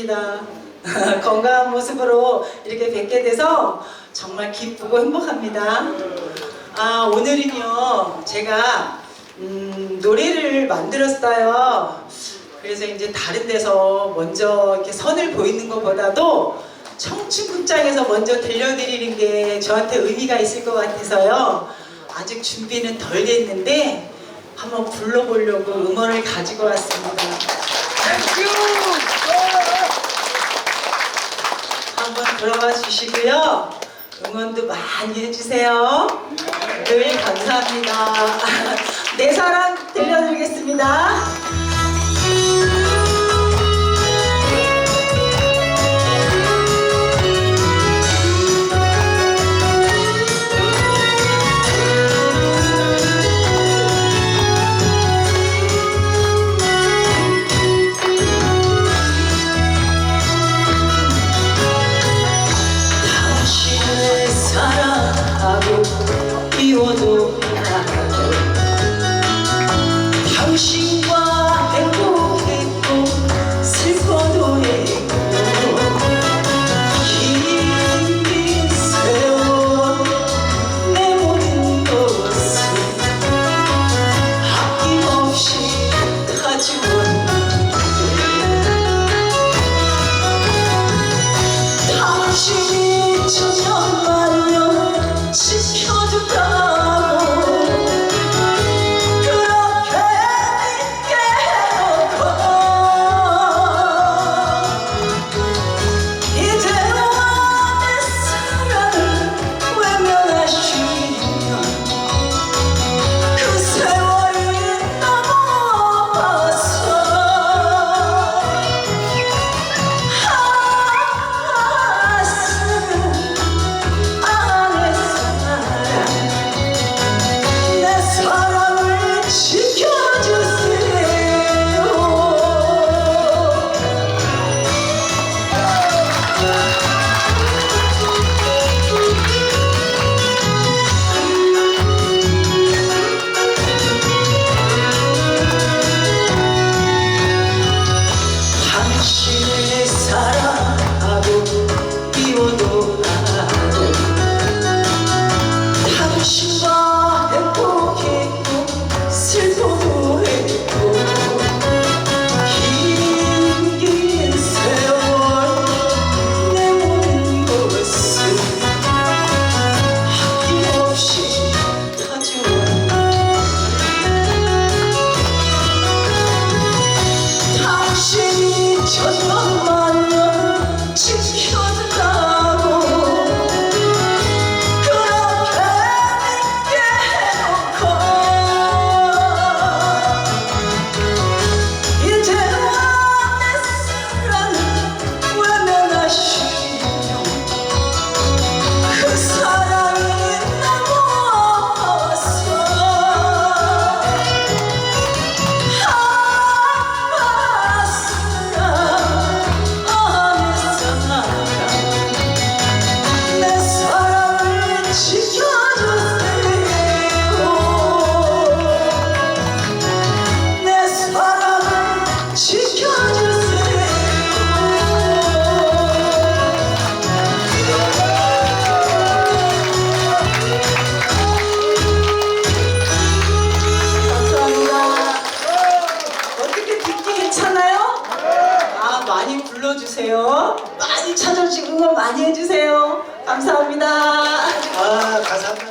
싶었습니다. 건강한 모습으로 이렇게 뵙게 돼서 정말 기쁘고 행복합니다. 아, 오늘은요, 제가, 음, 노래를 만들었어요. 그래서 이제 다른 데서 먼저 이렇게 선을 보이는 것보다도 청춘극장에서 먼저 들려드리는 게 저한테 의미가 있을 것 같아서요. 아직 준비는 덜 됐는데 한번 불러보려고 음원을 가지고 왔습니다. 한번 들어봐 주시고요. 응원도 많이 해주세요. 늘 감사합니다. 내 사랑 들려드리겠습니다. 불러주세요. 많이 찾아주고 응원 많이 해주세요. 감사합니다. 아, 감사합니다.